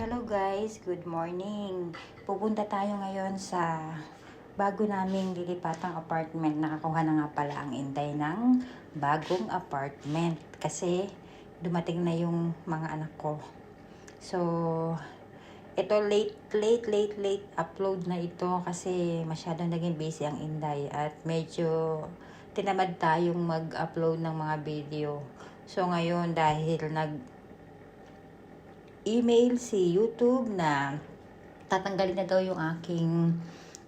Hello guys, good morning. Pupunta tayo ngayon sa bago naming lilipatang apartment. Nakakuha na nga pala ang inday ng bagong apartment. Kasi dumating na yung mga anak ko. So, ito late, late, late, late upload na ito kasi masyadong naging busy ang inday at medyo tinamad tayong mag-upload ng mga video. So, ngayon dahil nag email si YouTube na tatanggalin na daw yung aking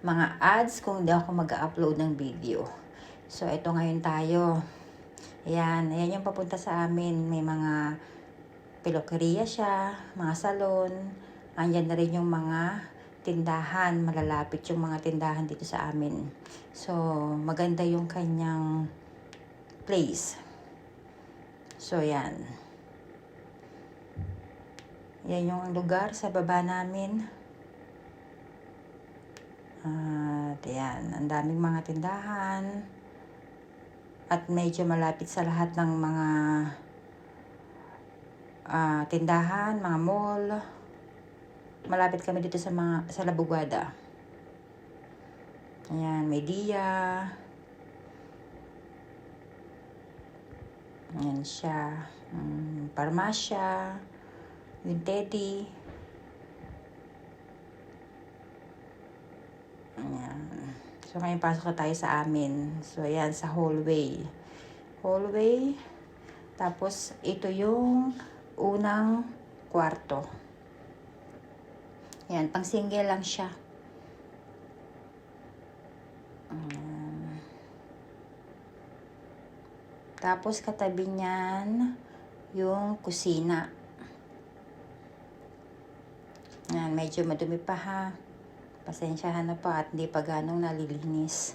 mga ads kung hindi ako mag-upload ng video. So, ito ngayon tayo. Ayan, ayan yung papunta sa amin. May mga pelukeria siya, mga salon. Andyan na rin yung mga tindahan. Malalapit yung mga tindahan dito sa amin. So, maganda yung kanyang place. So, yan. Yan yung lugar sa baba namin. At yan, ang daming mga tindahan. At medyo malapit sa lahat ng mga ah, tindahan, mga mall. Malapit kami dito sa mga sa Labugada. Ayan, may Dia. Ayan siya. Um, Parmasya yung teddy. Ayan. So, ngayon pasok na tayo sa amin. So, ayan, sa hallway. Hallway. Tapos, ito yung unang kwarto. Ayan, pang single lang siya. Ayan. Tapos, katabi niyan, yung kusina. Yan, medyo madumi pa ha. Pasensyahan na pa at hindi pa ganong nalilinis.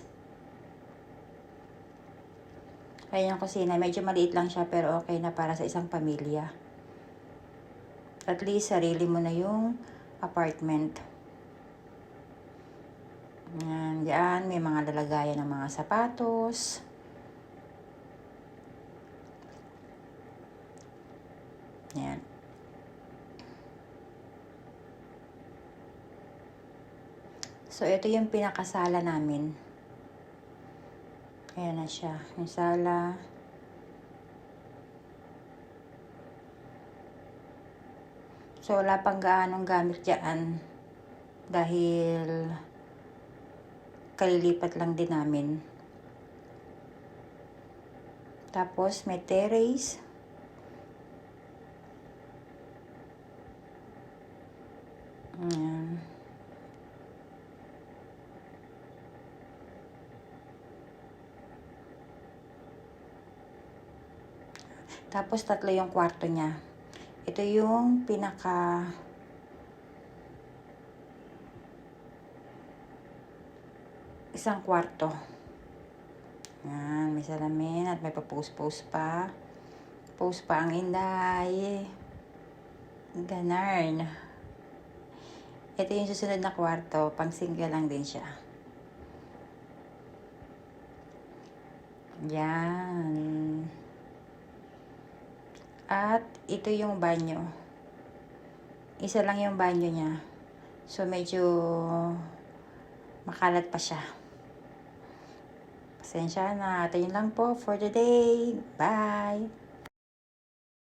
Kaya yung kusina, medyo maliit lang siya pero okay na para sa isang pamilya. At least, sarili mo na yung apartment. Yan, diyan, may mga lalagayan ng mga sapatos. Yan. So, ito yung pinakasala namin. Ayan na siya. Yung sala. So, wala pang gaanong gamit dyan. Dahil kalilipat lang din namin. Tapos, may terrace. Ayan. Tapos tatlo yung kwarto niya. Ito yung pinaka isang kwarto. Yan, may salamin at may pa-post-post pa. Post pa ang inday. Ganarn. Ito yung susunod na kwarto. Pang single lang din siya. Yan. At ito yung banyo. Isa lang yung banyo niya. So medyo makalat pa siya. Pasensya na. Ito lang po for the day. Bye!